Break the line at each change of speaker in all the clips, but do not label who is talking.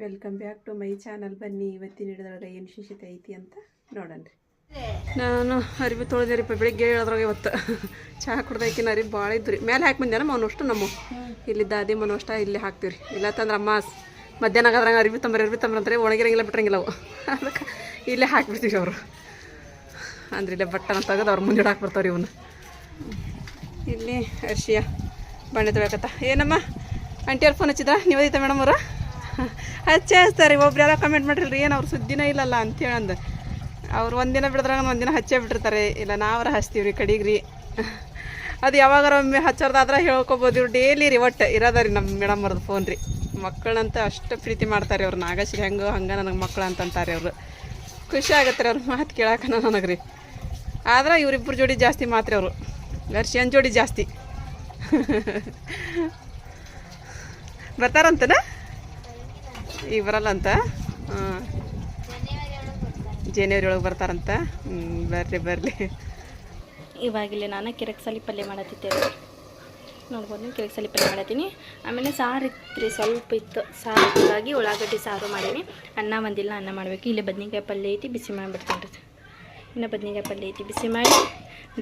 Welcome back to my channel ಬನ್ನಿ, ಇವತ್ತಿನ ಹಿಡಿದ್ರಾಗ ಏನು ವಿಶೇಷತೆ ಐತಿ ಅಂತ ನೋಡೋಣ್ರಿ ನಾನು ಅರಿವಿ ತೊಳೆದಿರಿಪ್ಪ ಬೆಳಿಗ್ಗೆ ಹೇಳಿದ್ರಾಗ ಇವತ್ತು. ಚಹಾ ಕುಡ್ದೈಕಿನ ಅರಿವಿ ಭಾಳ ಇದ್ರಿ ಮೇಲೆ ಹಾಕಿ ಬಂದೇನ ಅವನಷ್ಟು ನಮ್ಮ? ಇಲ್ಲಿ ದಾದಿ ಮನೋಷ್ಟ ಇಲ್ಲಿ ಹಾಕ್ತೀವಿ ಇಲ್ಲ ತಂದ್ರೆ ಅಮ್ಮ ಮಧ್ಯಾಹ್ನ ಆಗದ್ರಂಗೆ ಅರಿವಿ ತಂಬ್ರಿ, ಅರಿವಿ ತಂಬ್ರಂತಾರೆ ಒಣಗಿರಂಗಿಲ್ಲ, ಬಿಟ್ರಂಗಿಲ್ಲ ಅವು. ಅದಕ್ಕೆ ಇಲ್ಲೇ ಹಾಕ್ಬಿಡ್ತೀವಿ ಅವರು. ಅಂದ್ರೆ ಇಲ್ಲೇ ಬಟ್ಟನ ತೆಗೆದು ಅವ್ರು ಮುಂದೆ ಹಾಕಿ ಬರ್ತಾವ್ರಿ ಇವನ್ನ ಇಲ್ಲಿ ಅರ್ಶಿಯ, ಬಣ್ಣದ ಬೇಕತ್ತ ಏನಮ್ಮ? ಆಂಟಿಯವ್ರು ಫೋನ್ ಹಚ್ಚಿದ ನೀವೈತ ಮೇಡಮ್ ಅವರು? ಹಚ್ಚಿ ಹಚ್ತಾರೆ ಒಬ್ರು ಯಾರೋ ಕಮೆಂಟ್ ಮಾಡಿರಿ ಏನು ಅವ್ರು ಸುದ್ದಿನೇ ಇಲ್ಲಲ್ಲ? ಅಂತೇಳಿ ಅಂದ. ಅವ್ರು ಒಂದಿನ ಬಿಡಿದ್ರಾಗ ಒಂದಿನ ಹಚ್ಚೇ ಬಿಟ್ಟಿರ್ತಾರೆ. ಇಲ್ಲ, ನಾವ್ರ ಹಚ್ತೀವಿ ರೀ ಕಡಿಗೆ ರೀ ಅದು ಯಾವಾಗಾರ ಒಮ್ಮೆ ಹಚ್ಚೋರ್ದಾದ್ರೆ ಹೇಳ್ಕೊಬೋದು. ಡೈಲಿ ರೀ ಒಟ್ಟು ಇರೋದ ನಮ್ಮ ಮೇಡಮ್ ಅವ್ರದ್ದು ಫೋನ್ ರೀ. ಮಕ್ಕಳಂತ ಅಷ್ಟು ಪ್ರೀತಿ ಮಾಡ್ತಾರೆ ಅವ್ರು ನಾಗಶ್ರೀ ಹೆಂಗೋ, ಹಂಗೆ ನನಗೆ ಮಕ್ಕಳು ಅಂತಂತಾರೆ ಅವರು ಖುಷಿ ಆಗತ್ತೆ ರೀ ಅವ್ರ ಮಾತು ಕೇಳಕ್ಕೆ ನನಗೆ ರೀ. ಆದ್ರೆ ಇವರಿಬ್ಬರು ಜೋಡಿ ಜಾಸ್ತಿ ಮಾತ್ರ ಅವರು. ವರ್ಷನ್ ಜೋಡಿ ಜಾಸ್ತಿ. ಬರ್ತಾರಂತನ? ಈಗ ಬರಲ್ಲ ಅಂತ ಹಾಂ. ಜನವರಿ ಒಳಗೆ ಬರ್ತಾರಂತ? ಹ್ಞೂ ಬರ್ರಿ ಬರ್ರಿ.
ಇವಾಗಿಲ್ಲ ನಾನು ಕಿರಕ್ಸಲಿ ಪಲ್ಯ ಮಾಡತ್ತಿದ್ದೇವೆ ನೋಡ್ಬೋದು ಕಿರಕ್ಸಲಿ ಪಲ್ಯ ಮಾಡತ್ತೀನಿ. ಆಮೇಲೆ ಸಾರು ಇತ್ತು ಸ್ವಲ್ಪ ಇತ್ತು. ಸಾರು ಹಾಗಾಗಿ ಉಳ್ಳಾಗಡ್ಡಿ ಸಾರು ಮಾಡೀನಿ. ಅನ್ನ ಬಂದಿಲ್ಲ ಅನ್ನ ಮಾಡಬೇಕು. ಇಲ್ಲಿ ಬದ್ನೆಕಾಯಿ ಪಲ್ಯ ಐತಿ, ಬಿಸಿ ಮಾಡಿಬಿಡ್ತೀನಿ ರೀ. ಇನ್ನು ಬದನೇಕಾಯಿ ಪಲ್ಯ ಐತಿ. ಬಿಸಿ ಮಾಡಿ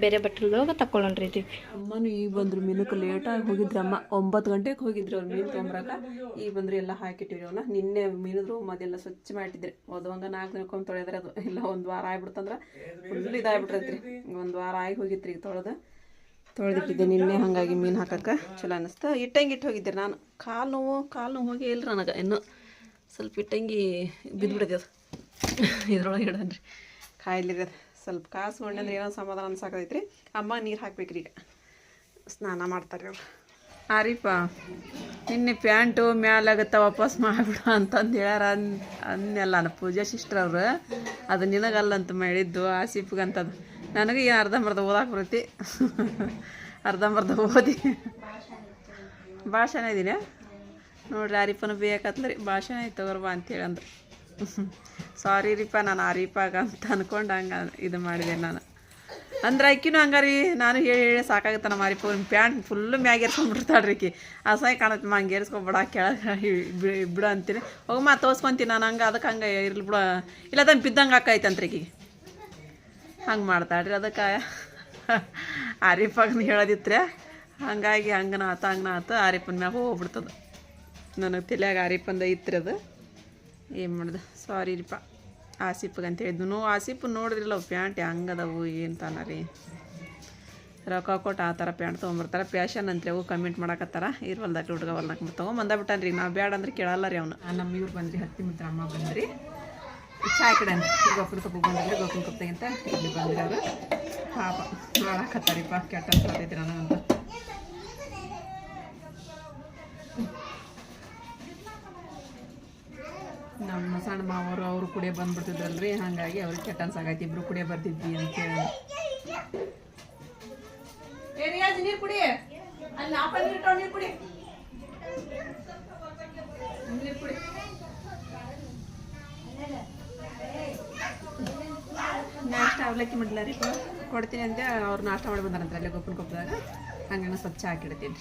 ಬೇರೆ ಬಟ್ಟಲ್ದೊಳಗೆ ತಗೊಳ್ಳೋಣ್ರಿ ಐತಿ.
ಅಮ್ಮನೂ ಈಗ ಬಂದರು ಮೀನಕ್ಕೆ ಲೇಟಾಗಿ ಹೋಗಿದ್ರು ಅಮ್ಮ. ಒಂಬತ್ತು ಗಂಟೆಗೆ ಹೋಗಿದ್ರು ಅವ್ರು ಮೀನು ತೊಗೊಂಬರಾಕ ಈಗ ಬಂದರು ಎಲ್ಲ ಹಾಕಿಟ್ಟಿವ್ರಿ ಅವನ್ನ ನಿನ್ನೆ ಮೀನದ್ರು ಅದೆಲ್ಲ ಸ್ವಚ್ಛ ಮಾಡಿಟ್ಟಿದ್ರಿ ಓದುವಂಗ ನಾಲ್ಕು ದಿನಕ್ಕೊಮ್ಮೆ ತೊಳೆದ್ರೆ ಅದು. ಇಲ್ಲ, ಒಂದು ವಾರ ಆಗ್ಬಿಡ್ತಂದ್ರೆ ಫುಲ್ ಇದಾಗ್ಬಿಟ್ರೈತ್ರಿ. ಒಂದು ವಾರ ಆಗಿ ಹೋಗಿತ್ರಿ ಈಗ ತೊಳೆದು. ತೊಳೆದಿಟ್ಟಿದ್ದೆ ನಿನ್ನೆ ಹಾಗಾಗಿ ಮೀನು ಹಾಕಕ್ಕೆ. ಚಲೋ ಅನ್ನಿಸ್ತು ಇಟ್ಟಂಗೆ ಇಟ್ಟು ಹೋಗಿದ್ದೆ ನಾನು. ಕಾಲು ನೋವು ಕಾಲು ನೋವು ಹೋಗಿ ಇಲ್ಲ ನನಗೆ. ಇನ್ನೂ ಸ್ವಲ್ಪ ಇಟ್ಟಂಗಿ ಬಿದ್ದುಬಿಡದೆ ಅದು. ಇದ್ರೊಳಗೆ ಇಡನ್ರಿ. ಕಾಯಿಲೆ ಸ್ವಲ್ಪ ಕಾಸು ಅಂದ್ರೆ ಏನೋ ಸಮಾಧಾನ ಅನ್ಸಾಕೈತ್ರಿ ಅಮ್ಮ ನೀರು ಹಾಕ್ಬೇಕ್ರಿ ಈಗ ಸ್ನಾನ ಮಾಡ್ತಾರೆ ಅವರು ಆರಿಪ ನಿನ್ನೆ ಪ್ಯಾಂಟು ಮ್ಯಾಲಾಗತ್ತ ವಾಪಸ್ ಮಾಡಿಬಿಡು ಅಂತಂದು ಹೇಳ್ಯಾರ ಅನ್, ಅನ್ನೆಲ್ಲ ನಾನು ಪೂಜಾ ಸಿಸ್ಟರ್ ಅವರು. ಅದು ನಿನಗಲ್ಲ ಅಂತ ಮಾಡಿದ್ದು ಸಿಪ್ಗಂತದ್ದು ನನಗೆ ಏನು ಅರ್ಧಂಬರ್ಧ ಓದಾಕೆ ಬರುತ್ತೆ? ಅರ್ಧಂಬರ್ಧ ಓದಿ. ಭಾಷಣ ಇದೀನಿ ನೋಡ್ರಿ ಆರಿಪನ ಬೇಕತ್ಲರಿ. ಭಾಷಣ ಐತೆ ತಗೋರ್ಬಾ ಅಂತೇಳಿ ಸಾರಿ ರೀಪ, ನಾನು ಆರಿಪಾಗ ಅಂತ ಅಂದ್ಕೊಂಡು ಹಂಗೆ ಇದು ಮಾಡಿದೆ ನಾನು. ಅಂದ್ರೆ ಆಕಿನೂ ಹಂಗಾರಿ, ನಾನು ಹೇಳಿ ಹೇಳಿ ಸಾಕಾಗುತ್ತೆ ನಮ್ಮ ನಿಮ್ಮ ಪ್ಯಾಂಟ್ ಫುಲ್ಲು ಮ್ಯಾಗೇರ್ಸ್ಕೊಂಡ್ಬಿಡ್ತಾಳ್ರಿ ಆಕಿ. ಅಸಹ್ಯ ಕಾಣುತ್ತೆ ಮಾ, ಹಂಗೆ ಏರ್ಸ್ಕೊಬೇಡ ಕೆಳಗೆ ಬಿಡು ಅಂತೀನಿ. ಹೋಗಮ್ಮ ತೋರ್ಸ್ಕೊಂತೀನಿ ನಾನು, ಹಂಗೆ ಅದಕ್ಕೆ ಹಂಗೆ ಇರ್ಲಿ ಬಿಡ. ಇಲ್ಲ ಅದನ್ನು ಬಿದ್ದಂಗೆ ಹಾಕೈತಂತ್ರಿ ಆಕಿಗೆ. ಹಂಗೆ ಮಾಡ್ತಾಳ್ರಿ ಅದಕ್ಕೆ. ಆರಿಫಾಗ ಹೇಳೋದಿತ್ರೆ ಹಂಗಾಗಿ ಹಂಗನ ಆತ ಹಂಗನ ಆತ ಆರಿಫನ್ ಮ್ಯಾಗ ಹೋಗ್ಬಿಡ್ತದೆ. ನನಗೆ ತಲೆಯಾಗ ಆರಿಫಂದ ಇತ್ರಿ ಅದು. ಏನು ಮಾಡ್ದೆ? ಸಾರಿ ರೀಪ ಆಸಿಪ್ಗೆ ಅಂತ ಹೇಳಿದ್ನು. ನೋ ಆಸಿಪ್ ನೋಡಿದ್ರಲ್ಲ ಅವು ಪ್ಯಾಂಟ್ ಹೆಂಗದವು ಏನು ತಾನ ರೀ? ರೊಕ್ಕ ಕೊಟ್ಟು ಆ ಥರ ಪ್ಯಾಂಟ್ ತೊಗೊಂಬರ್ತಾರೆ. ಪ್ಯಾಶನ್ ಅಂತ್ರಿ ಅವು ಕಮೆಂಟ್ ಮಾಡಕತ್ತಾರ. ಇರ್ವಲ್ದಾಗ ಹುಡುಗ ಹೊಲ್ದಾಗ ತೊಗೊಂಬಂದ ಬಿಟ್ಟಾನ ರೀ. ನಾವು ಬ್ಯಾಡ ಅಂದ್ರೆ ಕೇಳಲ್ಲ ರೀ ಅವನು. ನಮ್ಮ ಇವ್ರು ಬಂದ್ರಿ ಹತ್ತಿ ಮಿತ್ರ ಅಮ್ಮ ಬಂದ್ರಿ ಚಾಯ್ ಕಡೆ ಗೊಬ್ಬರ ಕಪ್ಪು ಬಂದ್ರಿ ಗೊಬ್ಬರ ಕಪ್ಪಗಿಂತ ಇಲ್ಲಿ ಬಂದ್ರಿ ಅವರು ಪಾಪ ಮಾಡಾಕತ್ತಾರಿಪ್ಪ ಕೆಟ್ಟ ಅಂತ ನನಗಂತ. ನಮ್ಮ ಸಣ್ಣ ಮಾವರು ಅವರು ಕೂಡ ಬಂದ್ಬಿಡ್ತಿದ್ರಲ್ರಿ ಹಾಗಾಗಿ ಅವ್ರಿಗೆ ಕೆಟ್ಟ ಅನ್ಸಾಗೈತಿ ಇಬ್ರು ಬರ್ತಿದ್ವಿ ಕುಡಿ. ಕುಡಿ. ನೀರು ಕುಡಿ. ನಾಷ್ಟ ಅವಲಕ್ಕಿ ಮಾಡಲ ರೀ ಕೊಡ್ತೀನಿ ಅಂತ ಅವ್ರು ನಾಷ್ಟ ಮಾಡಿ ಬಂದಾರಂತ ಅಲ್ಲೇ ಗೊಪ್ಪನ ಕೊಪ್ಪದಾಗ ಹಂಗೆ ಸ್ವಚ್ಛ ಹಾಕಿಡ್ತೀನಿ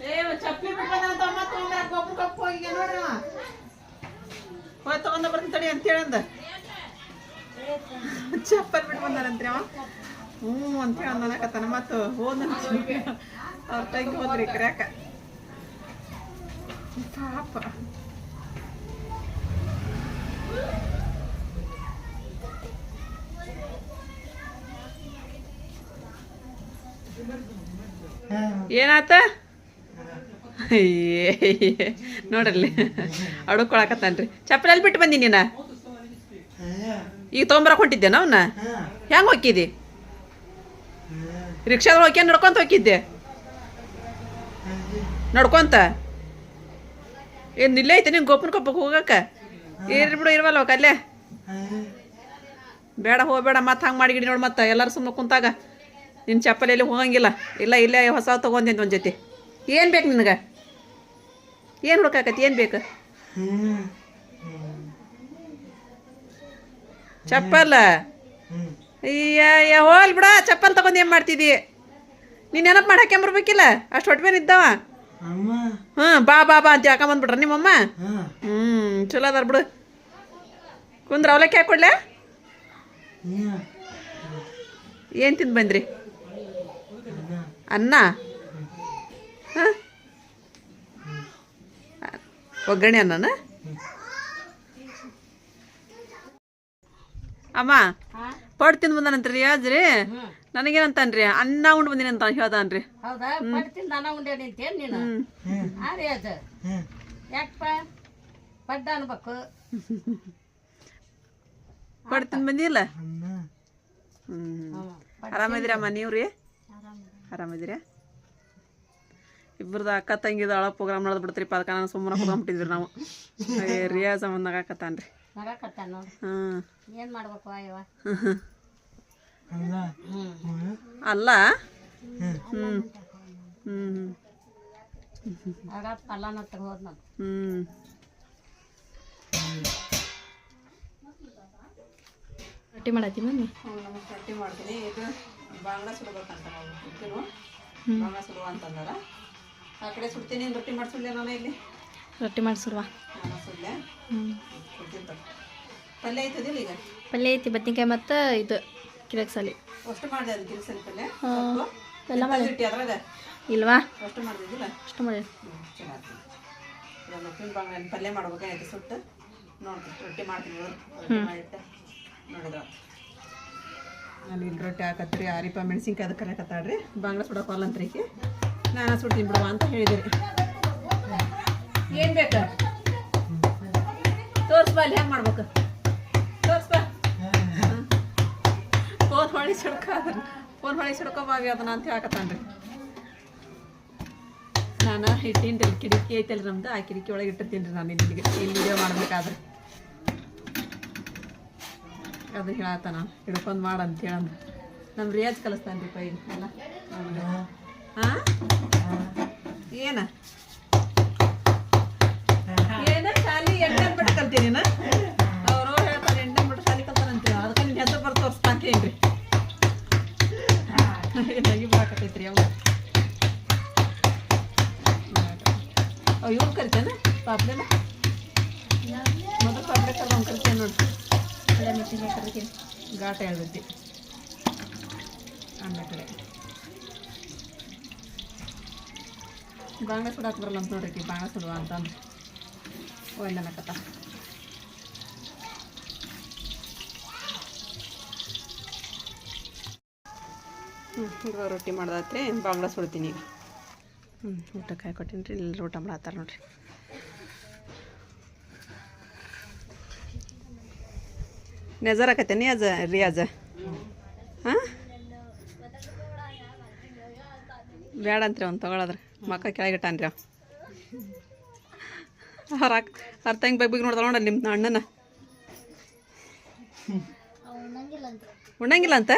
ರೀ ಚಪ್ಪಲಿ ಬಿಟ್ಕೊಂಡ ಗೊಬ್ಬರ ಕಪ್ಪು ಹೋಗಿ ನೋಡ್ರಿ ಅವ. ಹೋಯ್ ತಗೊಂಡ ಬರ್ತೀನಿ ತಡಿ ಅಂತ ಹೇಳಂದ ಚಪ್ಪಲ್ ಬಿಟ್ಟು ಬಂದಾರಂತ್ರಿ ಅವ ಹ್ಞೂ ಅಂತ ಹೇಳಿ ಅನ್ನಕತ್ತಾನ ಹೋದ ಹೋದಂತ ಅವ್ರ ತಂಗಿ ಹೋದ್ರಿ ಕ್ರ್ಯಾಕ ಪಾಪ. ಏನಾತ? ಅಯ್ಯೇ ನೋಡ್ರಲ್ಲಿ ಅಡುಕೊಳಕತ್ತಾನ್ರಿ. ಚಪ್ಪಲಿ ಎಲ್ಲಿ ಬಿಟ್ಟು ಬಂದಿ ನೀನ? ಈಗ ತೊಗೊಂಬರಕ್ಕೆ ಹೊಂಟಿದ್ದೇನ ಅವನ್ನ ಹೆಂಗೆ ಹೋಗಿದ್ದಿ ರಿಕ್ಷಾದಲ್ಲಿ ಹೋಗಿ ನಡ್ಕೊಂತ ಹೋಗಿದ್ದೆ? ನಡ್ಕೊಂತ? ಏನು ಇಲ್ಲೇ ಐತೆ ನಿಂಗೆ ಗೋಪನ ಕೊಪ್ಪಕ್ಕೆ ಹೋಗಕ್ಕೆ? ಏರ್ಬಿಡು ಬಿಡು ಇರ್ವಲ್ಲ ಬೇಡ ಅಲ್ಲೇ. ಬೇಡ ಹೋಗ್ಬೇಡ ಮತ್ತೆ ಹಂಗೆ ಮಾಡಿಗಿಡಿ ನೋಡಿ ಮತ್ತೆ ಎಲ್ಲರೂ ಸುಮ್ಮನೆ ಕುಂತಾಗ. ನಿನ್ನ ಚಪ್ಪಲಿ ಎಲ್ಲಿ ಹೋಗಂಗಿಲ್ಲ. ಇಲ್ಲ ಇಲ್ಲೇ ಹೊಸ ತೊಗೊಂಡಿದ್ದು ಒಂದು ಜೊತೆ. ಏನು ಬೇಕು ನಿನಗೆ? ಏನು ಹುಡುಕಾಕತಿ ಏನು ಬೇಕು? ಚಪ್ಪಲ್. ಅಯ್ಯ ಹೋಲ್ ಬಿಡ ಚಪ್ಪಲ್ ತಗೊಂಡು ಏನು ಮಾಡ್ತಿದ್ದಿ? ನೀನು ನೆನಪು ಮಾಡಿ ಹಾಕ್ಯಂಬರ್ಬೇಕಿಲ್ಲ ಅಷ್ಟು ಹೊಟ್ಟೆ ಮೇಲೆ ಇದ್ದಾವ? ಹ್ಞೂ ಬಾ ಬಾ ಬಾ ಅಂತ ಹಾಕೊಂಬಂದ್ಬಿಟ್ರ ನಿಮ್ಮಮ್ಮ? ಹ್ಞೂ ಚಲೋ ಅದಾರ ಬಿಡು. ಕುಂದ್ರ ಅವಲಕ್ಕಿ ಹಾಕೊಡ್ಲೆ? ಏನು ತಿಂದು ಬಂದ್ರಿ? ಅನ್ನ. ಹಾಂ? ಒಗ್ಗರಣೆ ಅನ್ನನ? ಅಮ್ಮ. ಪಡ್ ತಿಂದು ಬಂದಾನಂತ್ರಿ ಯಾಜ್ರಿ ನನಗೇನಂತಾನ್ರಿ? ಅನ್ನ ಉಂಡು ಬಂದಿನಿ ಅಂತ ಹೇಳ್ದಾನ್ರಿ.
ಹೌದಾ? ಪಡ್ತೀನಿ ಅನ್ನ ಉಂಡೆ ನಿಂತೇನು ನೀನು? ಅದೇ ಅದು ಯಾಕಪ್ಪ? ಪಡ್ಡ ಅನ್ಬೇಕು.
ಪಡ್ ತಿಂದು ಬಂದಿಲ್ಲ? ಹ್ಞೂ ಆರಾಮದಿರಮ್ಮ ನೀವು ರೀ ಆರಾಮದಿರಾ ಇಬ್ಬರದ ಅಕ್ಕ ತಂಗಿದ ಅಳ ಪ್ರೋಗ್ರಾಮ್ ನಡೆದು ಬಿಡ್ತ್ರಿ ಅದಕ್ಕೆ ನಾನು ಸುಮ್ಮನೆ ಕುತ್ಕೊಂಡ್ಬಿಟ್ಟಿದ್ವಿ ನಾವು. ರಿಯಾಜ್ ರಿಯಾ ಸಂಬಂಧ
ನಗಾಕತ್ತಾನ
ಹ್ಞೂ
ಏನು ಮಾಡ್ಬೇಕು ಅಯ್ಯವ
ಅಲ್ಲ? ಹ್ಞೂ ಹ್ಞೂ ಹ್ಞೂ
ರೊಟ್ಟಿ ಮಾಡತ್ತಿ ಮಮ್ಮಿ?
ರೊಟ್ಟಿ ಮಾಡ್ತೀನಿ. ಇದು ಬಾಂಗ್ಲ ಸುಡ್ಬೇಕಂತ ನಾವು ಸುಡ್ತೀನು ಬಾಂಗ್ಲಾ ಸುಡುವ ಅಂತಂದಾರ. ಆ ಕಡೆ ಸುಡ್ತೀನಿ. ರೊಟ್ಟಿ ಮಾಡ್ಸುಡ್ಲೆ ನಾನು ಇಲ್ಲಿ?
ರೊಟ್ಟಿ ಮಾಡಿಸುವ
ನಾನು ಸುಡ್ಲೆ. ಪಲ್ಯ ಐತದಿಲ್ಲ ಈಗ?
ಪಲ್ಯ ಐತಿ ಬದ್ನಿಕಾಯಿ ಮತ್ತು ಇದು. ಕಿರಕ್ಸಾಲಿ
ಅಷ್ಟು ಮಾಡಿದೆ ಅದು
ಎಲ್ಲ ಮಾಡಿ
ಅದ್ರಾಗ
ಇಲ್ವಾ?
ಅಷ್ಟು ಮಾಡಿದಿಲ್ಲ
ಅಷ್ಟು ಮಾಡಿ
ಚೆನ್ನಾಗಿ ಪಲ್ಯ ಮಾಡ್ಬೇಕಾಯ್ತು ಸುಟ್ಟು. ನೋಡ್ತೀನಿ ರೊಟ್ಟಿ ಮಾಡ್ತೀನಿ ನೋಡಿದ್ರ ನಾನು ಇಲ್ಲಿ ರೊಟ್ಟಿ ಹಾಕತ್ರಿ ಆರಿಪ ಮೆಣಸಿನ್ಕಾಯಿ ಅದಕ್ಕೆ ಕರೆಯಕತ್ತಾಳ್ರಿ ಬಾಂಗ್ಲಾ ಸುಡಕ್ಕೆ ಅಂತ ರೀಕಿ ನಾನು ಸುಡ್ತೀನಿ ಬಿಡುವ ಅಂತ ಹೇಳಿದಿರಿ ಏನು ಬೇಕು? ತೋರಿಸ್ಬಾ ಅಲ್ಲಿ ಹೆಂಗೆ ಮಾಡ್ಬೇಕು? ಮಾಡಿ ಸುಡ್ಕ ಫೋನ್ ಹೊಳಿ ಸುಡ್ಕೋಬಾವಿ ಅದನ್ನ ಅಂತ ಹೇಳಕತ್ತಾನ್ರಿ ನಾನು ಇಟ್ಟಿನ ಕಿಟಕಿ ಐತಲ್ಲ ನಮ್ದು ಆ ಕಿಟಕಿ ಒಳಗೆ ಇಟ್ಟಿರ್ತೀನಿ ರೀ ನಾನು ಇಲ್ಲಿಗೆ. ಇಲ್ಲಿ ವಿಡಿಯೋ ಮಾಡ್ಬೇಕಾದ್ರೆ. ಅದು ಹೇಳತ್ತ ನಾನು. ಹಿಡ್ಕೊಂಡು ಮಾಡು ಅಂತ ಹೇಳಂದ. ನಮ್ಮ ರಿಯಾಜ್ ಕಲಿಸ್ತಾನೆ ರೀ ಪೈ ಎಲ್ಲ. ಹಾಂ? ಏನ? ಬಾಂಗ್ಲಾ ಸುಡಾಕ್ ಬರಲ್ಲ ಅಂತ ನೋಡ್ರಿ ಬಾಂಗ್ಲಾ ಸುಡುವ ಅಂತಂದ್ರೆ ಒಳ್ಳೆ ಅನ್ನಕತ್ತ ಹ್ಞೂ ಇವಾಗ ರೊಟ್ಟಿ ಮಾಡ್ದಾತ್ರಿ ಬಾಂಗ್ಲಾ ಸುಡ್ತೀನಿ ಈಗ. ಹ್ಞೂ ಊಟಕ್ಕೆ ಕಾಯಿ ಕೊಟ್ಟಿನಿ ರೀ ಇಲ್ಲಿ ಊಟ ಮಾಡತ್ತಾರ ನೋಡ್ರಿ. ನೆಜರ್ ಹಾಕತ್ತೇನಿ ಅಜ ರಿಯಾಜ ಹಾಂ? ಬೇಡ ಅಂತ್ರಿ ಅವ್ನು ತೊಗೊಳದ್ರಿ ಮಕ್ಕ ಕೆಳಗಿಟ್ಟಾನ್ರಿ ಅವ ಅವ್ರ ಅವ್ರ ತಂಗಿ ಬಗ್ಗೆ ನೋಡ್ದಲ್ಲ ನೋಡ ನಿಮ್ಮ ಅಣ್ಣನ. ಉಣ್ಣಂಗಿಲ್ಲ ಅಂತ?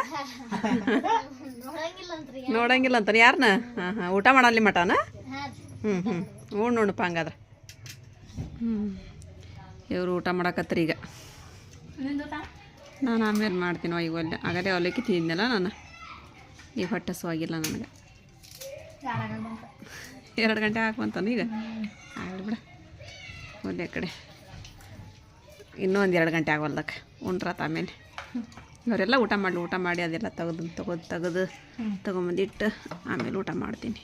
ನೋಡಂಗಿಲ್ಲ ಅಂತ ಯಾರನ್ನ ಹಾಂ ಹಾಂ, ಊಟ ಮಾಡಲಿ ಮಟನ ಹ್ಞೂ ಹ್ಞೂ ಉಣ್ಣು ಉಣ್ಣಪ್ಪ ಹಂಗಾದ್ರೆ. ಹ್ಞೂ ಇವರು ಊಟ ಮಾಡಕತ್ರಿ ಈಗ. ನಾನು ಆಮೇಲೆ ಮಾಡ್ತೀನಿ ಈಗ ಒಲ್ಲೆ ಆಗಲೇ ಅವಲಕ್ಕಿ ತಿಂದಿಲ್ಲ ನಾನು. ಈಗ ಹೊಟ್ಟೆ ಸುವಾಗಿಲ್ಲ ನನಗೆ. ಎರಡು ಗಂಟೆ ಹಾಕುವಂತಾನು ಈಗ? ಆಗಲಿ ಬಿಡ. ಒಂದೇ ಕಡೆ. ಇನ್ನೂ ಒಂದು ಎರಡು ಗಂಟೆ ಆಗೋಲ್ದಕ್ಕೆ ಉಂಡ್ರಾತ ಆಮೇಲೆ. ಇವರೆಲ್ಲ ಊಟ ಮಾಡಲಿ ಊಟ ಮಾಡಿ ಅದೆಲ್ಲ ತೆಗೆದು ತೆಗೆದು ತೆಗೆದು ತೊಗೊಂಬಂದಿಟ್ಟು ಆಮೇಲೆ ಊಟ ಮಾಡ್ತೀನಿ.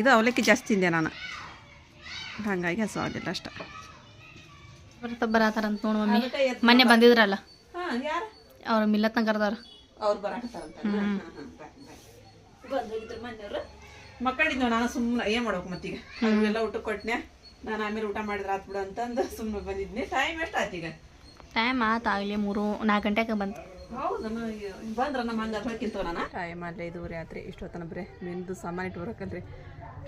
ಇದು ಅವಲಕ್ಕಿ ಜಾಸ್ತಿ ತಿಂದೆ ನಾನು. ಹಾಗಾಗಿ ಹಸು ಆಗಲಿಲ್ಲ ಅಷ್ಟ.
ಬರ್ತ ಬರತಾರಂತ ನೋಡು ಮಮ್ಮಿ. ಮೊನ್ನೆ ಬಂದಿದ್ರಲ್ಲ?
ಅವ್ರ ಯಾರು?
ಅವ್ರು ಮಿಲ್ಲತ್ನ ಕರ್ದಾರ
ಅವ್ರು ಬರಾಕತ್ತಾರಂತ. ಮನೆಯವರು. ಮಕ್ಕಳಿದ್ವು ನಾನು ಸುಮ್ಮನೆ ಏನು ಮಾಡ್ಬೇಕು ಮತ್ತೀಗ? ಅವ್ರಿಗೆಲ್ಲ ಊಟ ಕೊಟ್ಟನೆ ನಾನು ಆಮೇಲೆ ಊಟ ಮಾಡಿದ್ರೆ ಆತ್ ಬಿಡು ಅಂತಂದು ಸುಮ್ಮನೆ ಬಂದಿದ್ನಿ. ಟೈಮ್ ಎಷ್ಟು ಆತೀಗ ಈಗ?
ಟೈಮ್ ಆತಾಗಲಿ ಆಗಲಿ ಮೂರು ನಾಲ್ಕು ಗಂಟೆಗೆ ಬಂತು.
ಹೌದು ಬಂದ್ರೆ ನಮ್ಮ ಹೊರಕಿಂತವ ನಾನು ಟೈಮ್ ಅಲ್ಲೇ ಐದುವರೆ ಆತ್ರಿ. ಇಷ್ಟೊತ್ತನ ಬರೀ. ಮೆಂದು ಸಾಮಾನು ಇಟ್ಟು ಬರಕಲ್ರಿ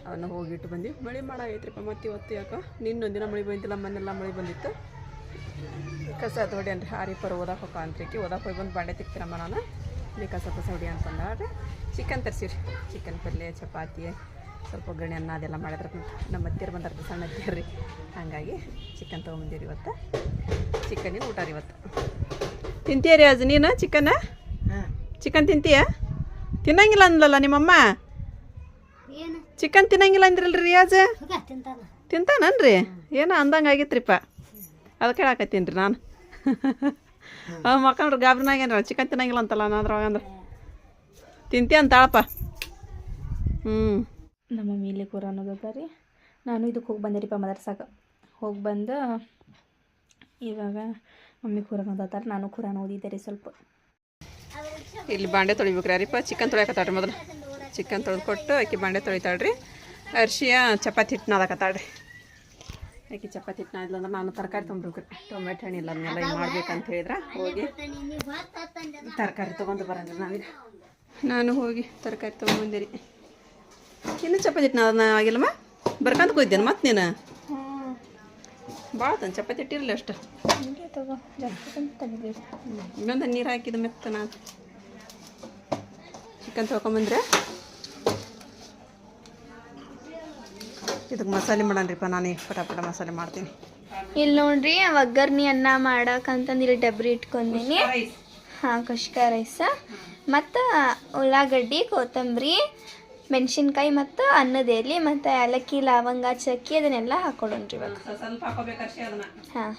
ಅವನ್ನ ಹೋಗಿಟ್ಟು ಬಂದು ಮಳೆ ಮಾಡಾಗೈತ್ರಿಪ್ಪ ಮತ್ತೆ ಇವತ್ತು ಯಾಕೆ? ನಿನ್ನೊಂದಿನ ಮಳೆ ಬಂದಿಲ್ಲ ಮನೆಲ್ಲ ಮಳೆ ಬಂದಿತ್ತು. ಕಸ ಹೊಡಿಯನ್ರಿ ಹಾರಿಪರ್ ಓದಕ್ಕೆ ಹೋಗ ಅಂತ್ರಿಕಿ ಓದಕ್ಕೆ ಹೋಗಿ ಬಂದು ಬಾಂಡೆ ತಿಕ್ತೀರಮ್ಮ ನಾನು. ಸೌಡಿ ಹೊಡಿ ಅಂತಂದ್ರೆ ಚಿಕನ್ ತರಿಸಿರಿ ಚಿಕನ್ ಪಲ್ಯ ಚಪಾತಿ ಸ್ವಲ್ಪ ಒಗ್ಗರಣೆ ಅನ್ನ ಅದೆಲ್ಲ ಮಾಡಿದ್ರೆ ನಮ್ಮ ಹತ್ತಿರ ಬಂದಿರ್ತ ಸಣ್ಣ ಹತ್ತಿರ ರೀ ಹಾಗಾಗಿ ಚಿಕನ್ ತೊಗೊಂಬಂದಿರಿ ಇವತ್ತು. ಚಿಕನಿಗೆ ಊಟ ರೀ ಇವತ್ತು? ತಿಂತೀಯ ರೀ ಅಜ್ ನೀನು ಚಿಕನ್ ಚಿಕನ್ ತಿಂತೀಯ? ತಿನ್ನಂಗಿಲ್ಲ ಅಂದ್ಲಲ್ಲ ನಿಮ್ಮಮ್ಮ? ಚಿಕನ್ ತಿನ್ನಂಗಿಲ್ಲ ಅಂದ್ರಲ್ರಿ ರಿಯಾಜ್ ತಿಂತಾನನ್ರಿ? ಏನೋ ಅಂದಂಗೆ ಆಗಿತ್ರಿಪ್ಪ. ಅದಕ್ಕೆ ಹೇಳಾಕತ್ತೀನಿ ರೀ ನಾನು. ಮಕ್ಕಳ್ರಿ ಗಾಬ್ರಿನಾಗೇನ್ರ ಚಿಕನ್ ತಿನ್ನಂಗಿಲ್ಲ ಅಂತಲ್ಲ ನಾನು ಅದ್ರೊಳಗೆ ಅಂದ್ರೆ. ತಿಂತೀಯ ಅಂತಾಳಪ್ಪ. ಹ್ಞೂ
ನಮ್ಮ ಮಮ್ಮಿ ಇಲ್ಲಿ ಕೂರ ಅನ್ನೋದದ ರೀ. ನಾನು ಇದಕ್ಕೆ ಹೋಗಿ ಬಂದೆ ರೀಪ್ಪ ಮದರ್ಸಾಕ ಹೋಗಿ ಬಂದು ಇವಾಗ ಮಮ್ಮಿ ಕೂರ ಅನ್ನೋದಾರ ನಾನು ಖುರಾನ್ ಓದಿದ್ದೆ ರೀ ಸ್ವಲ್ಪ.
ಇಲ್ಲಿ ಬಾಂಡೆ ತೊಳಿಬೇಕ್ರಿ ಅರಿಪ ಚಿಕನ್ ತೊಳಿಯಕತ್ತಾಳ್ರಿ ಮೊದಲು. ಚಿಕನ್ ತೊಳೆದು ಕೊಟ್ಟು ಬಾಂಡೆ ಬಾಂಡೆ ತೊಳಿತಾಳ್ರಿ. ಅರ್ಶಿಯ ಚಪಾತಿ ಹಿಟ್ಟು ನಾದಕತ್ತಾಳ್ರಿ ಆಕಿ ಚಪಾತಿ ಹಿಟ್ಟು ಇಲ್ಲ ಅಂದ್ರೆ ನಾನು ತರಕಾರಿ ತೊಗೊಂಡ್ರಿ ಟೊಮೆಟೊ ಹಣ್ಣಿಲ್ಲ ಅದನ್ನೆಲ್ಲ ಮಾಡ್ಬೇಕು ಮಾಡ್ಬೇಕಂತ ಹೇಳಿದ್ರೆ? ಹೋಗಿ. ತರಕಾರಿ ತೊಗೊಂಡು ಬರಂದ್ರಿ ನಾವೀಗ ನಾನು ಹೋಗಿ ತರಕಾರಿ ತೊಗೊಂಬಂದಿರಿ ಇನ್ನೂ ಚಪಾತಿ ಹಿಟ್ಟು ಅದನ್ನ ಆಗಿಲ್ಲಮ್ಮ? ಬರ್ಕಂತ ಕೂಯ್ದೇನು ಮತ್ತೆ ನೀನು? ಭಾಳ ತಂದು ಚಪಾತಿ ಇಟ್ಟಿರಲಿ ಅಷ್ಟು. ಇನ್ನೊಂದು ನೀರು ಹಾಕಿದ ಮೆತ್ತ ನಾನು ಚಿಕನ್ ತೊಳ್ಕೊಂಬಂದ್ರೆ ಇದಕ್ಕೆ ಮಸಾಲೆ ಮಾಡೋಣ್ರಿಪ್ಪ ನಾನು ಪಟಾಪಟ ಪಟ ಮಸಾಲೆ ಮಾಡ್ತೀನಿ.
ಇಲ್ಲಿ ನೋಡ್ರಿ ಒಗ್ಗರ್ನಿ ಅನ್ನ ಮಾಡಕ್ಕಂತಂದು ಇಲ್ಲಿ ಡಬ್ರಿ ಇಟ್ಕೊಂಡೀನಿ. ಹಾಂ ಕುಷ್ಕ ರೈಸ. ಮತ್ತು ಉಳ್ಳಾಗಡ್ಡಿ ಕೊತ್ತಂಬರಿ ಮೆಣಸಿನ್ಕಾಯಿ ಮತ್ತು ಅನ್ನದ ಎಲೆ ಮತ್ತು ಏಲಕ್ಕಿ ಲವಂಗ ಚಕ್ಕಿ ಅದನ್ನೆಲ್ಲ ಹಾಕೊಳ್ಳೋಣ್ರಿ ಇವಾಗ. ಹಾಂ.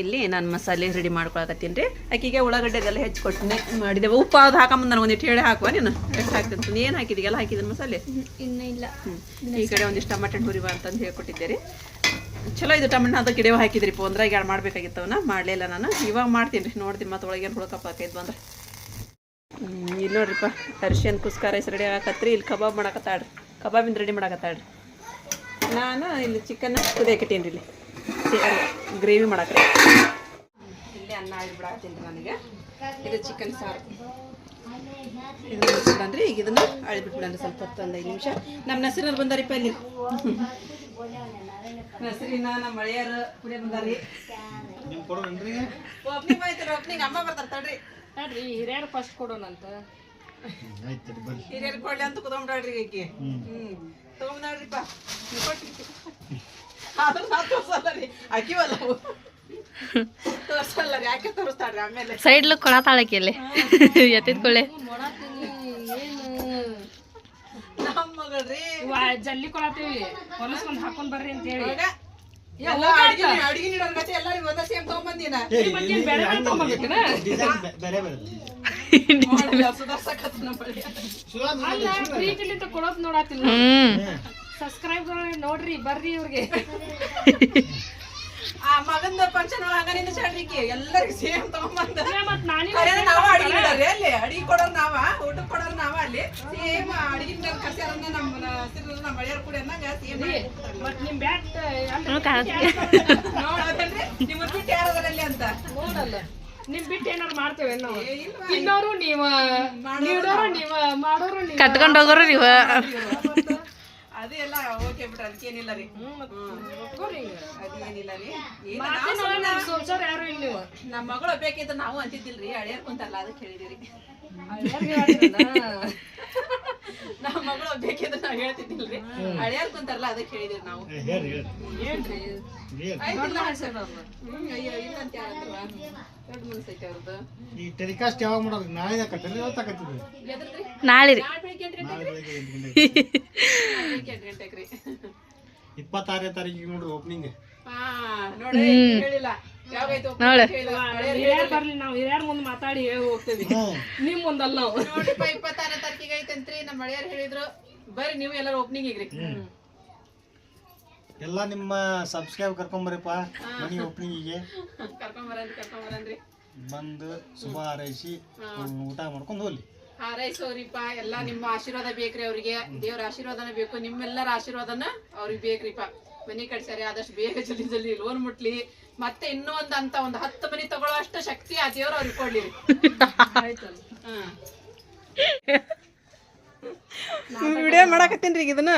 ಇಲ್ಲಿ ನಾನು ಮಸಾಲೆ ರೆಡಿ ಮಾಡ್ಕೊಳಕತ್ತೀನಿ ರೀ. ಆಕಿಗೆ ಉಳ್ಳಾಗಡ್ಡೆ ಅದೆಲ್ಲ ಹೆಚ್ಚು ಕೊಟ್ಟಿನಿ ಮಾಡಿದೆ. ಉಪ್ಪು ಅದು ಹಾಕೊಂಬಂದು ನನಗೆ ಒಂದಿಟ್ಟು ಹೇಳಿ ಹಾಕುವ ನೀನು? ಎಷ್ಟು ಹಾಕ್ತೀನಿ ಏನು ಹಾಕಿದೀಗೆಲ್ಲ ಹಾಕಿದ್ದೀನಿ ಮಸಾಲೆ?
ಇನ್ನೂ ಇಲ್ಲ.
ಈ ಕಡೆ ಒಂದಿಷ್ಟು ಟಮಾಟೆ ಹುರಿವ ಅಂತಂದು ಹೇಳ್ಕೊಟ್ಟಿದ್ದೆ ರೀ. ಚಲೋ ಇದು ಟಮಾಟ ಅಂತ ಗಿಡವ ಹಾಕಿದ್ರಿ ಒಂದ್ರಾಗ ಎರಡು ಮಾಡ್ಬೇಕಾಗಿತ್ತವನ್ನ ಮಾಡಲಿಲ್ಲ ನಾನು. ಇವಾಗ ಮಾಡ್ತೀನಿ ರೀ. ನೋಡ್ತೀನಿ ಮತ್ತೆ ಒಳಗೇನು ಹುಳಕಪ್ಪ ಹಾಕೈದು ಅಂದ್ರೆ ಹ್ಮ್, ಇಲ್ಲಿ ನೋಡ್ರಿಪ್ಪ ಅರ್ಶನ್ ಕುಸ್ಕಾರ ರೈಸ್ ರೆಡಿ ಆಗಕತ್ರಿ. ಇಲ್ಲಿ ಕಬಾಬ್ ಮಾಡಕತ್ತಾಳ್ರಿ. ಕಬಾಬಿಂದ ರೆಡಿ ಮಾಡಕತ್ತಾಳ್ರಿ. ನಾನು ಇಲ್ಲಿ ಚಿಕನ್ ಕುದಿಯಕತ್ತೀನಿ ಇಲ್ಲಿ. ಗ್ರೇವಿ ಮಾಡಕ್ಕೆ ಇಲ್ಲಿ ಅನ್ನ ರೀ ನನಗೆ. ಇದು ಚಿಕನ್ ಸಾರು. ಇದನ್ನ ಅಂದ್ರೆ ಈಗ ಇದನ್ನು ಅಳಿಬಿಟ್ಬಿಡನ್ರಿ ಸ್ವಲ್ಪ ಹೊತ್ತು ಒಂದು ಐದು ನಿಮಿಷ. ನಮ್ಮ ನಸರಿನವ್ರು ಬಂದಾರಿಪ್ಪ ಇಲ್ಲಿ. ನಸರಿನ ನಮ್ಮ ಮಳೆಯರು ಕುಡಿಯ ಬಂದಾರಿ. ಒಬ್ನಿಗೆ ಬಾಯ್ತಾರೆ ಒಬ್ನಿಗೆ ಅಮ್ಮ ಬರ್ತಾರೆ ತಡ್ರಿ.
ನೋಡ್ರಿ ಹಿರಿಯರು ಫಸ್ಟ್ ಕೊಡೋಣಂತ.
ಹಿರಿಯರು ಕೊಡ್ಲಿ ಅಂತ ಕುತ್ಕೊಂಡ್ರಿ ಈಕಿ. ಹ್ಮ್. ತಗೊಂಡ್ರಿಪ್ಪ ಆದ್ರೆ ತೋರ್ಸಲ್ಲ ಯಾಕೆ ತೋರಿಸ್ತಾಳ್ರಿ ಆಮೇಲೆ?
ಸೈಡ್ ಲುಕ್ ಕೊಳತಾಳಕ್ಕಿಲ್ಲಿ ಎತ್ತಿದ್ಕೊಳ್ಳೆ
ನಮ್ಮ ಮಗಳ್ರಿ.
ಜಲ್ಲಿ ಹೊಲಸ್ಕೊಂಡ್ ಹಾಕೊಂಡ್ ಬರ್ರಿ ಅಂತ ಹೇಳಿ. ನೋಡತ್ತಿಲ್ಲ ಸಬ್ಸ್ಕ್ರೈಬ್ ನೋಡ್ರಿ ಬರ್ರಿ ಇವ್ರಿಗೆ.
ಆ ಮಗಂದ ಫಂಕ್ಷನ್ ಒಳಗ ನಿನ್ನ ಚಡ್ರಿಕಿ ಎಲ್ಲರಿಗೂ ಸೇಮ್ ತಗೊಂಬಂದ. ಖರೇನ ನಾವ ಅಡಿಗೆ ನೀಡೋರಿ ಅಲ್ಲಿ. ಅಡಿಗೆ ಕೊಡೋರ್ ನಾವ ಊಟ ಕೊಡೋರ್ ನಾವ ಅಲ್ಲಿ. ಸೇಮ್ ಅಡಿಗೆ ಕರ್ಸ್ಯಾರನ್ನ ನಮ್ಮ ಹಸಿರು ನಮ್ಮ ಬಳಿಯರ್ ಕೂಡ ಅನ್ನಂಗ ಸೇಮ್
ಮತ್ ನಿಮ್ ಬ್ಯಾಟ್
ನೋಡೋದಲ್ರಿ ನಿಮ್ಮ ಬಿಟ್ಟು ಯಾರದರಲ್ಲಿ ಅಂತ.
ನೋಡಲ್ಲ. ನಿಮ್ ಬಿಟ್ಟು ಏನಾರು ಮಾಡ್ತೇವೆ ನಾವು? ತಿನ್ನೋರು ನೀವ ನೀಡೋರು ನೀವ. ಮಾಡೋರು ನೀವ.
ಕಟ್ಕೊಂಡು ಹೋಗೋರು ನೀವು.
ಅದೇ ಎಲ್ಲ ಓಕೆ ಬಿಟ್ರೆ ಅದಕ್ಕೇನಿಲ್ಲ ರೀ. ಅದೇನಿಲ್ಲ ರೀ. ನಮ್ಮ ಮಗಳು ಬೇಕಿದ್ರೆ ನಾವು ಅಂತಿದ್ದಿಲ್ರಿ. ಅಳಿಯರ್ ಕುಂತಲ್ಲ ಅದಕ್ಕೆ ಹೇಳಿದಿರಿ? ನಮ್ಮ ಮಗಳು ಬೇಕಿದ್ರೆ ನಾವು ಹೇಳ್ತಿದ್ದಿಲ್ರಿ. ಅಳಿಯರ್ ಕುಂತಾರಲ್ಲ ಅದಕ್ಕೆ ಹೇಳಿದೆ ನಾವು. ಅಯ್ಯೋ ಇಲ್ಲ ಅಂತ ದೊಡ್ಡ ಅವ್ರದ್ದು
ಈ ಟೆಲಿಕಾಸ್ಟ್ ಯಾವಾಗ ಮಾಡೋದು? ನಾಳೆ ಕಟ್ಟರಿ ಇವತ್ತು ಹಾಕತ್ತೀವಿ
ಎದ್ರದ್ರಿ
ನಾಳೆ ರೀ.
ನಾಳೆ ಬೆಳಿಗ್ಗೆ ಎಂಟು
ನಾಳೆ
ಗಂಟೆಗೆ
ಬೆಳಗ್ಗೆ ಎಂಟು ಗಂಟೆಗೆ.
ಬೆಳಿಗ್ಗೆ ಎಂಟು ಗಂಟೆಗೆ ರೀ.
ಇಪ್ಪತ್ತಾರನೇ ತಾರೀಕಿಗೆ ನೋಡ್ರಿ ಓಪನಿಂಗ್
ಹಾ ನೋಡಿ ಹೇಳಿಲ್ಲ
ನೋಡು.
ಹಿರಿಯರ್ ಬರ್ಲಿ ನಾವು ಹಿರಿಯರ್ ಮುಂದೆ ಮಾತಾಡಿ ಹೇಳಿ ಹೋಗ್ತೇವಿ. ನಿಮ್ ಒಂದಲ್ಲ
ನೋಡಿಪ್ಪ ಇಪ್ಪತ್ತಾರನೇ ತಾರೀಕಿಗೆ ಐತಂತ್ರಿ ನಮ್ಮ ಮಳೆಯರ್ ಹೇಳಿದ್ರು ಬರ್ರಿ ನೀವು ಎಲ್ಲರೂ ಓಪನಿಂಗ್ ಈಗ್ರಿ
ಎಲ್ಲ ನಿಮ್ಮ ಸಬ್ಸ್ಕ್ರೈಬ್ ಕರ್ಕೊಂಬರ್ರಿಪ್ಪ ಮನಿ ಓಪನಿಂಗಿಗೆ
ಕರ್ಕೊಂಬರನ್ರಿ ಕರ್ಕೊಂಬರನ್ರಿ
ಬಂದು ಶುಭ ಹಾರೈಸಿ ಊಟ ಮಾಡ್ಕೊಂಡು ಹೋಗ್ಲಿ.
ಹಾರೈಸೋರಿಪ್ಪ ಎಲ್ಲ ನಿಮ್ಮ ಆಶೀರ್ವಾದ ಬೇಕ್ರಿ ಅವ್ರಿಗೆ. ದೇವ್ರ ಆಶೀರ್ವಾದನ ಬೇಕು ನಿಮ್ಮೆಲ್ಲರ ಆಶೀರ್ವಾದನ ಅವ್ರಿಗೆ ಬೇಕ್ರಿಪ್ಪ. ಮನಿ ಕಟ್ಸಾರೆ ಆದಷ್ಟು ಬೇಗ ಜಲ್ದಿ ಜಲ್ದಿ ಲೋನ್ ಮುಟ್ಲಿ. ಮತ್ತೆ ಇನ್ನೂ ಒಂದ್ ಅಂತ ಒಂದ್ ಹತ್ತು ಮನಿ ತಗೊಳ್ಳೋ ಅಷ್ಟು ಶಕ್ತಿ ಆ ದೇವ್ರ ಅವ್ರಿಗೆ ಕೊಡ್ಲಿ. ವಿಡಿಯೋ ಮಾಡಕತ್ತೀನಿ ಈಗ ಇದನ್ನ.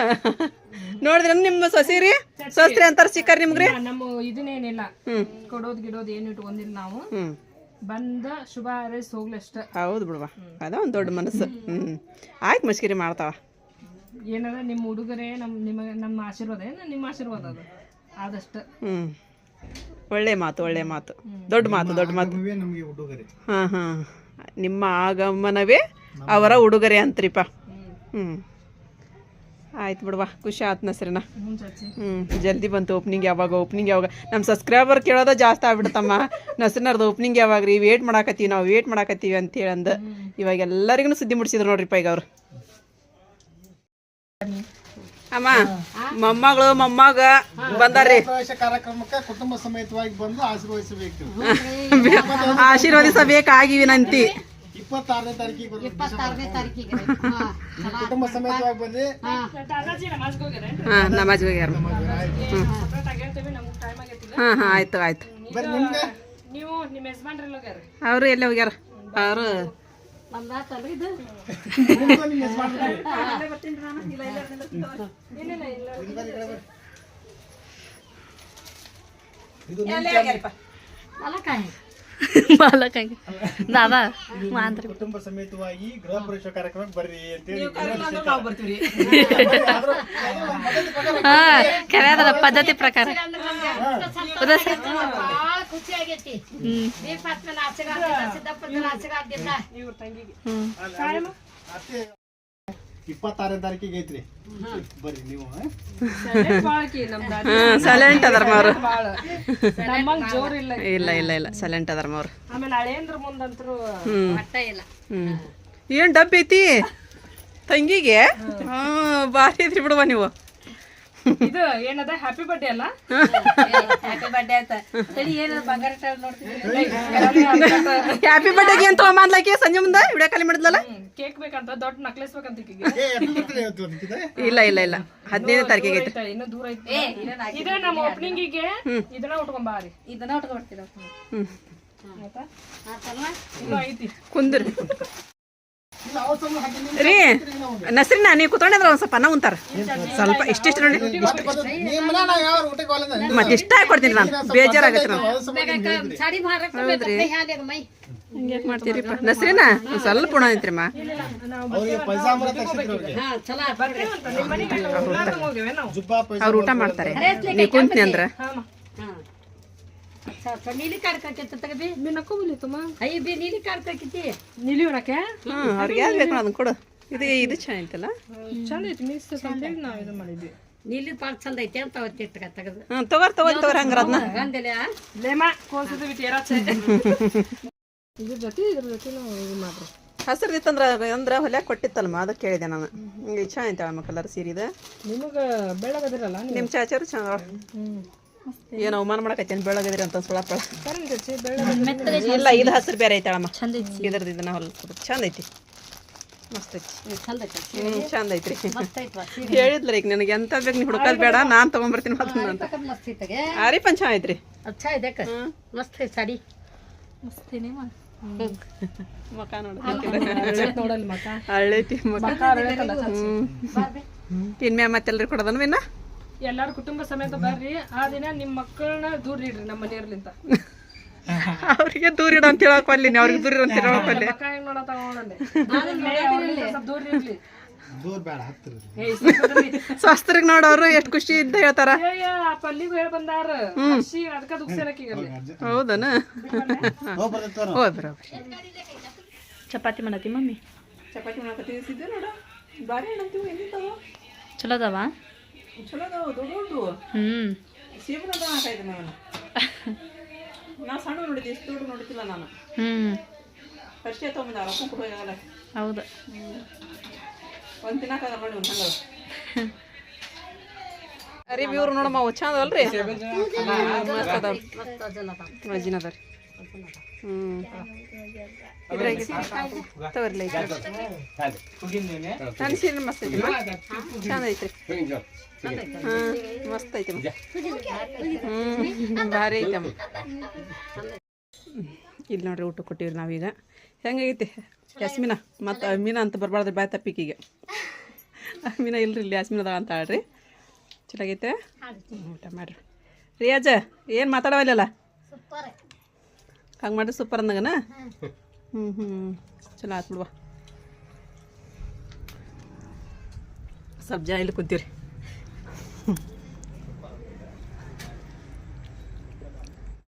ನೋಡಿದ್ರೆ ನಿಮ್ಮ ಸೊಸಿರಿ ಸೊಸ್ರಿ ಅಂತಾರ ಸಿಕ್ಕಾರ ನಿಮ್ಗ್ರಿ?
ನಮ್ಮ ಇದನ್ನೇನಿಲ್ಲ.
ಹ್ಮ್.
ಕೊಡೋದ್ ಗಿಡೋದ್ ಏನು ಇಟ್ಕೊಂಡಿಲ್ಲ ನಾವು. ಬಂದ ಶುಭ ಹಾರೈಸಿ ಹೋಗ್ಲಷ್ಟ
ಹೌದು ಬಿಡುವ ಅದ ಒಂದು ದೊಡ್ಡ ಮನಸ್ಸು. ಹ್ಮ್. ಆಯ್ತು ಮಸ್ಕಿರಿ ಮಾಡ್ತಾವ.
ಏನದ ನಿಮ್ಮ ಉಡುಗೊರೆ ನಮ್ಮ ನಿಮಗೆ ನಮ್ಮ ಆಶೀರ್ವಾದ ಏನು ನಿಮ್ಮ ಆಶೀರ್ವಾದ ಅದು? ಆದಷ್ಟು.
ಒಳ್ಳೆ ಮಾತು ಒಳ್ಳೆ ಮಾತು. ದೊಡ್ಡ ಮಾತು ದೊಡ್ಡ ಮಾತು.
ಹಾ ಹಾ ಉಡುಗೊರೆ.
ಹಾಂ ಹಾಂ. ನಿಮ್ಮ ಆಗಮನವೇ ಅವರ ಉಡುಗೊರೆ ಅಂತ್ರಿಪ್ಪ ಹ್ಞೂ ಆಯ್ತು ಬಿಡುವ ಖುಷಿ ಆತ್ನ ನಸ್ರಿನ.
ಹ್ಞೂ
ಜಲ್ದಿ ಬಂತು ಓಪ್ನಿಂಗ್ ಯಾವಾಗ ಓಪ್ನಿಂಗ್ ಯಾವಾಗ. ನಮ್ಮ ಸಬ್ಸ್ಕ್ರೈಬರ್ ಕೇಳೋದ ಜಾಸ್ತಿ ಆಗ್ಬಿಡ್ತಮ್ಮ. ನಸ್ರಿನರ್ದು ಓಪ್ನಿಂಗ್ ಯಾವಾಗ ರೀ? ವೇಟ್ ಮಾಡಾಕತ್ತೀವಿ ನಾವು ವೇಟ್ ಮಾಡಾಕತ್ತೀವಿ ಅಂತೇಳಿ ಅಂದ ಇವಾಗ ಎಲ್ಲರಿಗೂ ಸುದ್ದಿ ಮುಡಿಸಿದ್ರು ನೋಡ್ರಿಪ್ಪ ಈಗ ಅವ್ರು. ಅಮ್ಮ ಮೊಮ್ಮಗಳು ಮೊಮ್ಮಗ ಬಂದಾರ್ರಿ.
ಪ್ರವೇಶ ಕಾರ್ಯಕ್ರಮಕ್ಕೆ ಕುಟುಂಬ ಸಮೇತವಾಗಿ ಬಂದು ಆಶೀರ್ವದಿಸಬೇಕು.
ಆಶೀರ್ವದಿಸಬೇಕಾಗಿ ವಿನಂತಿ.
ಇಪ್ಪತ್ತಾರನೇ ತಾರೀಕಿಗೆ ಬರ್ಬೇಕು
ಇಪ್ಪತ್ತಾರನೇ ತಾರೀಕಿಗೆ.
ಕುಟುಂಬ ಸಮೇತವಾಗಿ ಬಂದು
ಹಾಂ. ನಮಾಜ್ ಹೋಗ್ಯಾರ.
ಹಾ.
ಹಾಂ ಹಾಂ ಆಯ್ತು ಆಯ್ತು.
ಬರ್ರಿ ನಿಮ್ಗೆ.
ನೀವು ನಿಮ್ಮ ಯಜಮಾನ್ರಲ್ಲಿ ಹೋಗ್ಯಾರ?
ಅವರು ಎಲ್ಲೇ ಹೋಗ್ಯಾರ? ಅವರು
ಮಲಕಾಯಿ
ದಾದಾ ಮಾಂದ್ರಿ
ಕುಟುಂಬ ಸಮೇತವಾಗಿ ಗೃಹ ಪ್ರವೇಶ ಕಾರ್ಯಕ್ರಮಕ್ಕೆ ಬರ್ರಿ ಅಂತೇಳಿ
ಹಾ ಖರೆ ಅದರ ಪದ್ಧತಿ ಪ್ರಕಾರ.
ಖುಷಿ ಆಗೈತಿ ಸಿದ್ದಪ್ಪನ
ಇವ್ರ ತಂಗಿಗೆ.
ಇಪ್ಪತ್ತಾರನೇ ತಾರೀಕಿಗೆ ಐತ್ರಿ. ಬರ್ರಿ ನೀವು
ಸೈಲೆಂಟ್ ಅದಾರಮ್ಮ ಅವರು.
ಬಾಳ. ನಮ್ಮಂಗ್ ಜೋರ್ ಇಲ್ಲ.
ಇಲ್ಲ ಇಲ್ಲ ಇಲ್ಲ. ಸೈಲೆಂಟ್ ಅದಾರಮ್ಮ ಅವ್ರು.
ಆಮೇಲೆ ಹಳೇಂದ್ರ ಮುಂದಂತರು
ಹ್ಞೂ
ಮಟ್ಟ ಇಲ್ಲ.
ಹ್ಞೂ ಏನು ಡಬ್ಬಿ ಐತಿ? ತಂಗಿಗೆ? ಹಾಂ ಬಾರಿ ಐತ್ರಿ ಬಿಡುವ ನೀವು.
ಇದು ಏನದ? ಹ್ಯಾಪಿ ಬರ್ಡೇ ಅಲ್ಲ?
ಹ್ಯಾಪಿ ಬರ್ಡೇ ಅಂತ. ಹೇಳಿ ಏನದ ಬಂಗಾರ ನೋಡ್ತೀನಿ
ಹ್ಯಾಪಿ ಬರ್ಡೇಗೆ ಅಂತ ಮಾಡ್ಲಾಕಿ ಸಂಜೆ ಮುಂದೆ ವಿಡಿಯೋ ಕಾಲಿ ಮಾಡಿದ್ಲಲ್ಲ?
ಕೇಕ್ ಬೇಕಂತ ದೊಡ್ಡ ನಕ್ಲೆಸ್ ಬೇಕಂತ.
ಇಲ್ಲ ಇಲ್ಲ ಇಲ್ಲ. ಹದಿನೈದನೇ ತಾರೀಕಿಗೆ ಐತಿ
ಇನ್ನೂ ದೂರ ಐತಿ ಇದೇ ನಮ್ಮ ಓಪನಿಂಗಿಗೆ ಇದನ್ನ ಉಟ್ಕೊಂಬಾರಿ
ಇದನ್ನ ಉಟ್ಕೊಡ್ತೀರ
ಹ್ಞೂ
ಆಯ್ತಾ?
ಕುಂದ್ರಿ
ಇಲ್ಲ, ಅವ್ರ್ ಸಂಬಳ ಹಾಕಿದ್ದೀನಿ.
ರೀ ನಸ್ರಿನ ನೀವು ಕುತ್ಕೊಂಡಿದ್ರೆ ಒಂದು ಸ್ವಲ್ಪ ಅನ್ನ ಉಂತಾರ. ಸ್ವಲ್ಪ ಇಷ್ಟಿಷ್ಟು ನೋಡಿ. ಮತ್ತೆ ಇಷ್ಟ ಕೊಡ್ತೀನಿ ನಾನು ಬೇಜಾರಾಗತ್ತೆ ನಾನು
ಅದ್ರ ಸಂಬಂಧ ಹಿಂಗ್ ಹೇಳಿದ್ರಿ.
ಸಾಡಿ ಮಾರಕ್ಕೆ ಹಾಲಿಗೆ ಮೈ.
ಹಂಗೆ ಮಾಡ್ತೀರಿಪ್ಪ ನಸ್ರಿನ ಒಂದ್ ಸ್ವಲ್ಪ ಉಣ ಅವ್ರು ಊಟ ಮಾಡ್ತಾರೆ. ನೀ ಕುಂತ್ನಿ ಅಂದ್ರೆ.
ನೀಲಿ ಕಾರ್ಡ್ ಕೊಟ್ಟಿತ್ತಲ್ಮ ತಗಬಿ
ಬಿ
ಅಯ್ಯ ನೀಲಿ ಕಾರ್ಡ್ ಕಾಕಿತಿ.
ನೀಲಿ
ಅವ್ರಿಗೆ ಬೇಕು ಅದನ್ನ ಕೊಡು. ಇದು ಇದು ಚೆನ್ನಾಗಿತ್ತಲ್ಲ?
ಚಂದ ಐತಿ ಮಿಸ್ ಅಂತೇಳಿ ನಾವು ಇದು ಮಾಡಿದ್ವಿ.
ನೀಲಿ ಚಂದ ಐತಿ ಅಂತ ಅವತ್ತಿಟ್ಟು ತಗದು.
ತಗೋರ್ ತಗೋರಿ ತಗೋರಿ ಹಂಗಾರ ಅದನ್ನ.
ಗಂದೆಲೆ
ಲೇಮ ಕೋಲ್ಸಿದ್ವಿ ಬಿಟ್ಟು ಏರಾಚೆ ಇದ್ರ ಜೊತೆ ಇದ್ರ ಜೊತೆ ನಾವು ಇದು ಮಾಡ್ರಿ
ಅಂದ್ರೆ ಹೊಲ್ಯಾಗ ಕೊಟ್ಟಿತ್ತಲ್ವಾ ಅದಕ್ಕೆ ಕೇಳಿದೆ ನಾನು. ಹಿಂಗೆ ಚೆನ್ನಾಗಿತ್ತು ಅಮ್ಮ ಕಲರ್ ಸೀರಿದ.
ನಿಮಗೆ ಬೆಳಗದಿರಲ್ಲ
ನಿಮ್ಮ ಚಾಚಾರು ಚಂದ ಏನು ಅವಮಾನ ಮಾಡಕತ್ತೇನು ಬೆಳಗಿದ್ರಿ ಅಂತ
ಸುಳ
ಇಲ್ಲ ಇದು ಹಸಿರು ಬೇರೆ ಐತಾಳಮ್ಮ. ಚಂದ ಐತಿ ಇದ್ರದ್ದು ಇದನ್ನ ಹೊಲ ಚಂದ ಐತಿ. ಮಸ್ತ್ ಐತಿ.
ಚಂದ ಐತಿ
ಹ್ಞೂ ಚಂದ ಐತ್ರಿ.
ಮಸ್ತ್ ಐತ್ವಾ
ಹೇಳಿದ್ಲ ಈಗ ನನಗೆ ಎಂತ ಬೇಕು ನೀವು ಹುಡುಕೋದು ಬೇಡ ನಾನು ತೊಗೊಂಬರ್ತೀನಿ ಅಂತ
ಮಸ್ತ್ ಐತಗೆ
ಆರಿ ಪಂಚ ಐತ್ರಿ
ಅಚ್ಚಾ ಮಸ್ತ್ ಐತಿ ಸಾಡಿ
ಮಸ್ತಿನಿ ಮಾ
ಮಕ ನೋಡ.
ನೋಡಲ್ಲಿ
ಹಳ್ಳೈತಿ ಮಕ. ಇನ್ಮ್ಯಾ
ಎಲ್ಲಾರು ಕುಟುಂಬ ಸಮೇತ ಬರ್ರಿ ಆ ದಿನ ನಿಮ್ಮ ಮಕ್ಕಳನ್ನ ದೂರ ಇಡ್ರಿ ನಮ್ಮ ಮನೆಯರ್ಲಿಂತ
ಅವ್ರಿಗೆ ದೂರ ಇಡ ಅಂತ ಹೇಳಕ್ ಬರ್ಲಿ ಅವ್ರಿಗೆ ದೂರ ಅಂತ ಹೇಳಕ್ ಅಲ್ಲಿ
ಮಕ್ಕ ಹೆಂಗ್ ನೋಡತ್ತಾವ ನೋಡಲ್ಲಿ ಸ್ವಲ್ಪ ದೂರ ಇರ್ಲಿ.
ದೂರ ಬೇಡ
ಇರ್ಲಿ.
ಸ್ವಸ್ಥರಿಗೆ ನೋಡೋರು ಎಷ್ಟು ಖುಷಿ ಇದ್ದ ಹೇಳ್ತಾರ.
ಅಯ್ಯ, ಆ ಪಲ್ಲಿಗೂ ಹೇಳಿ ಬಂದಾರ. ಅದಕ್ಕ ಅಲ್ಲಿ
ಹೌದನ? ಹೋಯ್
ಚಪಾತಿ ಮಾಡತಿ ಮಮ್ಮಿ.
ಚಪಾತಿ ಮಾಡಕತ್ತಿದ್ದೆ ನೋಡ. ಬಾರಿ ಏನಂತೀವಿ
ಚಲೋ ಅದಾವ?
ಚಲೋ ಅದಾವ ಹ್ಮ್. ದೊಡ್ಡ
ಹ್ಞೂ
ಸೀಬನ ಹಾಕೈತೆ ನಾನು. ನಾ ಸಣ್ಣ ನೋಡಿದ್ದೆ ಇಷ್ಟು ದೊಡ್ಡ ನಾನು.
ಹ್ಞೂ
ಪರಿಚಯ ತೊಗೊಂಬಂದ ಅರಪ್ಪ ಕೂಡ ಹೋಗಲ್ಲ
ಹೌದು.
ಒಂದು ತಿನ್ನಕ್ಕಾಗಲ್ಲ ನೋಡಿ ಒಂದು ಹಂಗದ ಅರಿ ಇವ್ರು ನೋಡಮ್ಮ ಚಂದ ಅಲ್ರಿ? ಮಸ್ತ್ ಅದಾವ. ವಜಿನ ಅದ ರೀ. ಹ್ಞೂ ಇದ್ರಾಗ ತಗೋರ್ಲಿ ನನ್ನ ಸೀರೆ. ಮಸ್ತ್ ಐತಿ ಚಂದ ಐತ್ರಿ ಹಾಂ ಮಸ್ತ್ ಐತಿ. ಹ್ಞೂ ಭಾರಿ ಐತಮ್ಮ ಇಲ್ಲಿ ನೋಡ್ರಿ ಊಟ ಕೊಟ್ಟಿವ್ರಿ ನಾವೀಗ. ಹೆಂಗೈತಿ? ಯಸ್ಮಿನ? ಮತ್ತು ಅಮೀನ ಅಂತ ಬರಬಾರ್ದು ಬಾಯ್ ತಪ್ಪಿಕಿಗೆ ಅಮೀನ ಇಲ್ರಿ ಇಲ್ಲಿ ಯಾಸ್ಮಿನ ಅದಾವ ಅಂತ ಹೇಳ್ರಿ. ಚೆನ್ನಾಗೈತೆ? ಊಟ ಮಾಡ್ರಿ. ರಿಯಾಜ ಏನು ಮಾತಾಡವಲ್ಲ ಹಂಗೆ ಮಾಡ್ರಿ ಸೂಪರ್ ಅಂದಂಗನ? ಹ್ಞೂ ಹ್ಞೂ ಚಲೋ ಆತು ಬಿಡುವ. ಸ್ವಲ್ಪ ಜನ ಇಲ್ಲಿ ಕುಂತೀವ್ರಿ